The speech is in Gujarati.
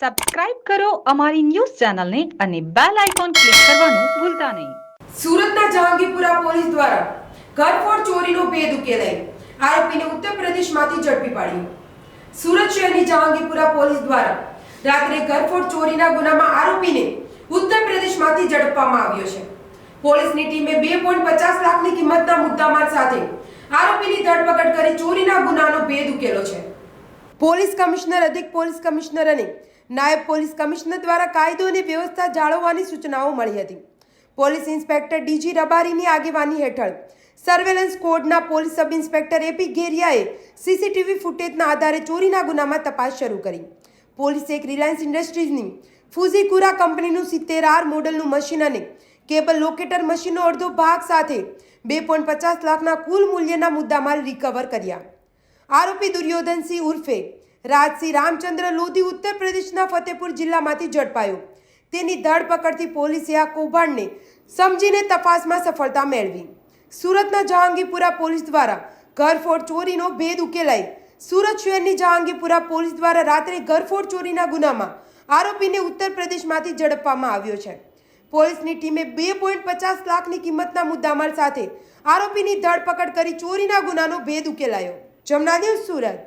સબસ્ક્રાઇબ કરો અમારી ન્યૂઝ ચેનલને અને બેલ આઇકોન ક્લિક કરવાનું ભૂલતા નહીં. સુરતના જહાંગીરપુરા પોલીસ દ્વારા ઘરફોડ ચોરીનો ભેદ ઉકેલાઈ. આરોપીને ઉત્તર પ્રદેશમાંથી ઝડપી પાડ્યો. સુરત શહેરની જહાંગીરપુરા પોલીસ દ્વારા રાત્રે ઘરફોડ ચોરીના ગુનામાં આરોપીને ઉત્તર પ્રદેશમાંથી ઝડપવામાં આવ્યો છે. પોલીસની ટીમે બે પોઈન્ટ પચાસ લાખની કિંમતના મુદ્દામાલ સાથે આરોપીની ધરપકડ કરી ચોરીના ગુનાનો ભેદ ઉકેલો છે. પોલીસ કમિશનર, અધિક પોલીસ કમિશનર અને નાયબ પોલીસ કમિશનર દ્વારા કાયદો અને વ્યવસ્થા જાળવવાની સૂચનાઓ મળી હતી. પોલીસ ઇન્સ્પેક્ટર ડીજી રબારીની આગેવાની હેઠળ સર્વેલન્સ કોડના પોલીસ સબ ઇન્સ્પેક્ટર એપી ઘેરિયાએ સીસીટીવી ફૂટેજના આધારે ચોરીના ગુનામાં તપાસ શરૂ કરી. પોલીસે એક રિલાયન્સ ઇન્ડસ્ટ્રીઝની ફુઝીકુરા કંપનીનું સિત્તેર આર મોડલનું મશીન અને કેબલ લોકેટર મશીનનો અડધો ભાગ સાથે બે પોઈન્ટ પચાસ લાખના કુલ મૂલ્યના મુદ્દામાલ રિકવર કર્યા. આરોપી દુર્યોધનસિંહ ઉર્ફે રાજસિંહ રામચંદ્ર લોધી ઉત્તર પ્રદેશના ફતેપુર જિલ્લામાંથી ઝડપાયો. તેની ધરપકડથી પોલીસે આ કૌભાંડને સમજીને તપાસમાં સફળતા મેળવી. સુરતના જહાંગીરપુરા પોલીસ દ્વારા ઘરફોડ ચોરીનો ભેદ ઉકેલાઈ. સુરત શહેરની જહાંગીરપુરા પોલીસ દ્વારા રાત્રે ઘરફોડ ચોરીના ગુનામાં આરોપીને ઉત્તર પ્રદેશમાંથી ઝડપવામાં આવ્યો છે. પોલીસની ટીમે બે પોઈન્ટ પચાસ લાખની કિંમતના મુદ્દામાલ સાથે આરોપીની ધરપકડ કરી ચોરીના ગુનાનો ભેદ ઉકેલાયો. જમનાદેવ સુરત.